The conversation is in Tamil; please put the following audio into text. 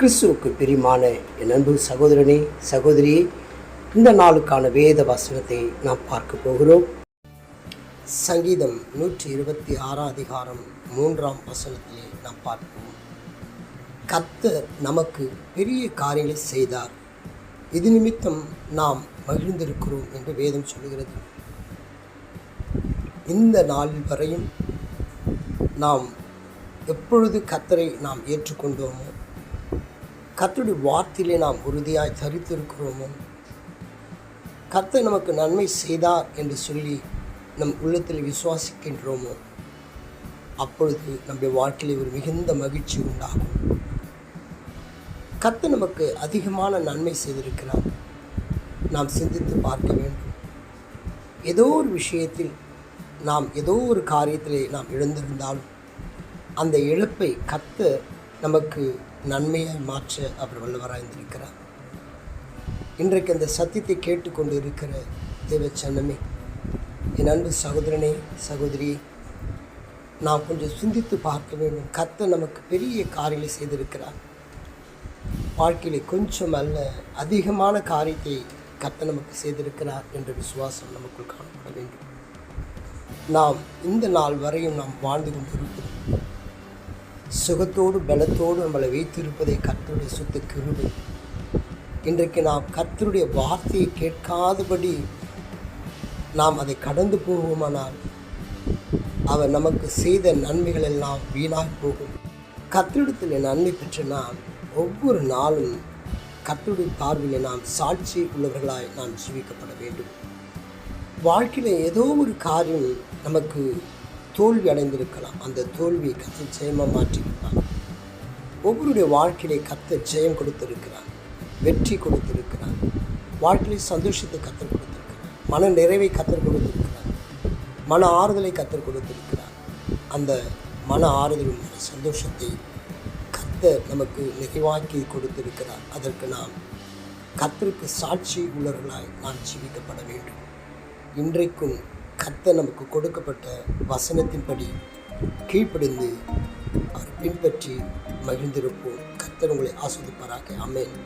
கிறிஸ்துவுக்கு பிரியமான என் அன்பு சகோதரனே சகோதரி இந்த நாளுக்கான வேத வசனத்தை நாம் பார்க்க போகிறோம். சங்கீதம் நூற்றி இருபத்தி ஆறாம் அதிகாரம் மூன்றாம் வசனத்திலே நாம் பார்ப்போம். கத்தர் நமக்கு பெரிய காரியங்களை செய்தார். இது நிமித்தம் நாம் மகிழ்ந்திருக்கிறோம் என்று வேதம் சொல்கிறது இந்த நாளில் வரையும் நாம் எப்பொழுது கத்தரை நாம் ஏற்றுக்கொண்டோமோ கத்துடைய வார்த்தையிலே நாம் உறுதியாய் தரித்திருக்கிறோமோ? கத்தை நமக்கு நன்மை செய்தார் என்று சொல்லி நம் உள்ளத்தில் விசுவாசிக்கின்றோமோ? அப்பொழுது நம்முடைய வாழ்க்கையில் ஒரு மிகுந்த மகிழ்ச்சி உண்டாகும். கத்தை நமக்கு அதிகமான நன்மை செய்திருக்கிறார். நாம் சிந்தித்து பார்க்க வேண்டும். ஏதோ ஒரு விஷயத்தில் நாம் ஏதோ ஒரு காரியத்தில் நாம் இழந்திருந்தாலும் அந்த இழப்பை கத்த நமக்கு நன்மையை மாற்ற அவர் வல்லவராய்ந்திருக்கிறார் இன்றைக்கு அந்த சத்தியத்தை கேட்டுக்கொண்டு இருக்கிற தேவ சன்னமே என் அன்பு சகோதரனே சகோதரி நாம் கொஞ்சம் சிந்தித்து பார்க்க வேண்டும். கத்த நமக்கு பெரிய காரியங்களை செய்திருக்கிறார். வாழ்க்கையில் கொஞ்சம் அல்ல அதிகமான காரியத்தை கத்த நமக்கு செய்திருக்கிறார் என்ற விசுவாசம் நமக்குள் காணப்பட வேண்டும். நாம் இந்த நாள் வரையும் நாம் வாழ்ந்து கொண்டிருக்கிறோம் சுகத்தோடு பலத்தோடு நம்மளை வைத்திருப்பதை கர்த்தருடைய சுத்த கிருபை. இன்றைக்கு நாம் கர்த்தருடைய வார்த்தையை கேட்காதபடி நாம் அதை கடந்து போவோமானால் அவர் நமக்கு செய்த நன்மைகள் எல்லாம் வீணாக போகும். கத்திரிடத்தில் நன்மை பெற்ற நாம் ஒவ்வொரு நாளும் கத்தருடைய பார்வையில் நாம் சாட்சி உள்ளவர்களாய் நாம் ஜீவிக்கப்பட வேண்டும். வாழ்க்கையில் ஏதோ ஒரு காரியம் நமக்கு தோல்வி அடைந்திருக்கலாம். அந்த தோல்வியை கத்த ஜெயமாக மாற்றியிருப்பார். ஒவ்வொருடைய வாழ்க்கையிலே கத்த ஜெயம் கொடுத்திருக்கிறார். வெற்றி கொடுத்திருக்கிறார். வாழ்க்கையிலே சந்தோஷத்தை கத்தர் கொடுத்திருக்கிறார். மன நிறைவை கத்தர் கொடுத்திருக்கிறார். மன ஆறுதலை கத்தர் கொடுத்திருக்கிறார். அந்த மன ஆறுதலும் மன சந்தோஷத்தை கத்த நமக்கு நிறைவாக்கி கொடுத்திருக்கிறார். அதற்கு நாம் கத்தருக்கு சாட்சி உள்ளவர்களாய் நாம் ஜீவிக்கப்பட வேண்டும். இன்றைக்கும் கத்த நமக்கு கொடுக்கப்பட்ட வசனத்தின்படி கீழ்ப்படிந்து அவர் பின்பற்றி மகிழ்ந்திருப்போம். கத்தர் உங்களை ஆஸ்வதிப்பாராக அமேன்